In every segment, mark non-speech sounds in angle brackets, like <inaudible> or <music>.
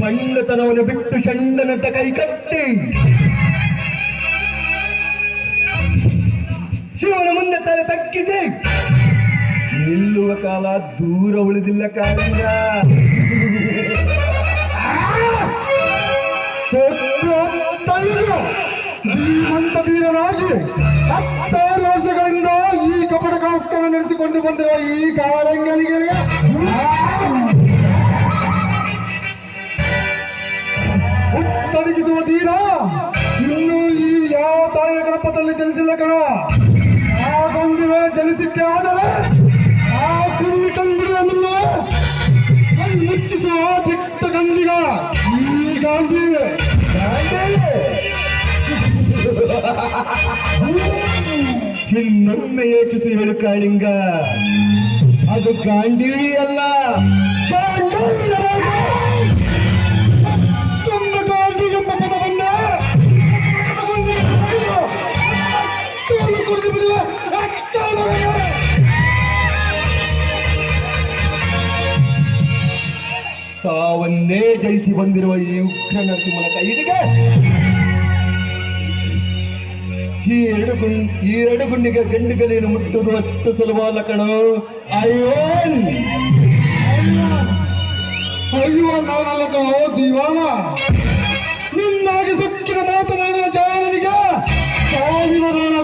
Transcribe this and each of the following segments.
ಪಂಡತನವನ್ನು ಬಿಟ್ಟು ಚಂಡನಂತ ಕೈ ಕಟ್ಟಿ. ಶಿವನ ಮುಂದೆ ತಲೆ ತಕ್ಕಿಸಿ ನಿಲ್ಲುವ ಕಾಲ ದೂರ ಉಳಿದಿಲ್ಲ ಕಾಲಿಂಗ ಧೀರನಾಗಿ ಹತ್ತಾರು ವರ್ಷಗಳಿಂದ ಈ ಕಪಟ ಕಾಸ್ತನ ನಡೆಸಿಕೊಂಡು ಬಂದಿರುವ ಈ ಕಾರಂಗನಿಗೆ ಹುಟ್ಟಡಗಿಸುವ ಧೀರ ಇನ್ನು ಈ ಯಾವ ತಾಯಿಯ ಗರ್ಭದಲ್ಲಿ ಜನಿಸಿಲ್ಲ ಕಣ ಆ ಒಂದು ವೇಳೆ ಜನಿಸಿದ್ದೆ ಆದರೆ ಆ ಕುರಿ ಕಂಬಿಡಿಯ ಮುನ್ನ ಮುಚ್ಚಿಸುವ ದಿಟ್ಟ ಗಂಡಿಗ ಈ ಗಾಂಧಿ ಇನ್ನೊಮ್ಮೆ ಯೋಚಿಸಿ ಹೇಳು ಕಾಳಿಂಗ ಅದು ಗಾಂಡೀವಿ ಅಲ್ಲ. ಸಾವನ್ನೇ ಜಯಿಸಿ ಬಂದಿರುವ ಈ ಉಗ್ರ ನರಸಿಂಹನ ಕೈದಿಗೆ ಈ ಎರಡು ಗುಂಡ್ ಈ ಎರಡು ಗುಂಡಿಗೆ ಗಂಡುಗಲೇನು ಮುಟ್ಟುವುದು ಅಷ್ಟು ಸುಲಭವಲ್ಲ ಕಣೋ. ಅಯ್ಯೋನ್ ಅಯ್ಯೋ ನಾನಲ್ಲ ಕಣೋ, ದಿವಾನ. ನಿನ್ನಾಗಿ ಸೊಕ್ಕಿನ ಮಾತನಾಡುವ ಜನರಿಗೆ ಸಾವಿನ ರಾಣ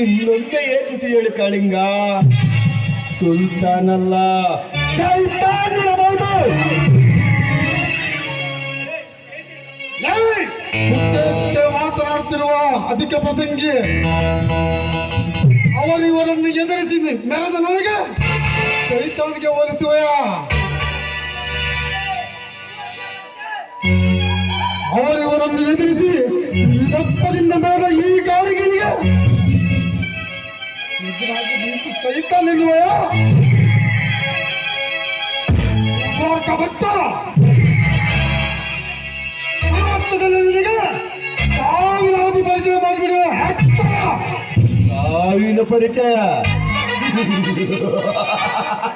ಇನ್ನೊಮ್ಮೆ ಯೋಚಿಸಿ ಹೇಳು ಕಾಳಿಂಗ. ಸುಲ್ತಾನಲ್ಲ. ಶೈತಾನಿರಬಹುದು ಮಾತನಾಡ್ತಿರುವ ಅಧಿಕ ಪ್ರಸಂಗಿ ಅವರಿವರನ್ನು ಎದುರಿಸಿ ಮೆರೆದ ನನಗೆ ಚೈತಾನಿಗೆ ಹೋಲಿಸುವೆಯ? ಅವರಿವರನ್ನು ಎದುರಿಸಿ ದಪ್ಪದಿಂದ ಮೆರೆದ ಈ ಗಾಳಿಗಿನಿಗೆ ಎದುರಾಗಿ ನಿಂತು ಸೈತಾನ್ ನಿಲ್ಲುವೆಯ? ಮೂರ್ಖ ಸಾವಿನ ಪರಿಚಯ. <laughs>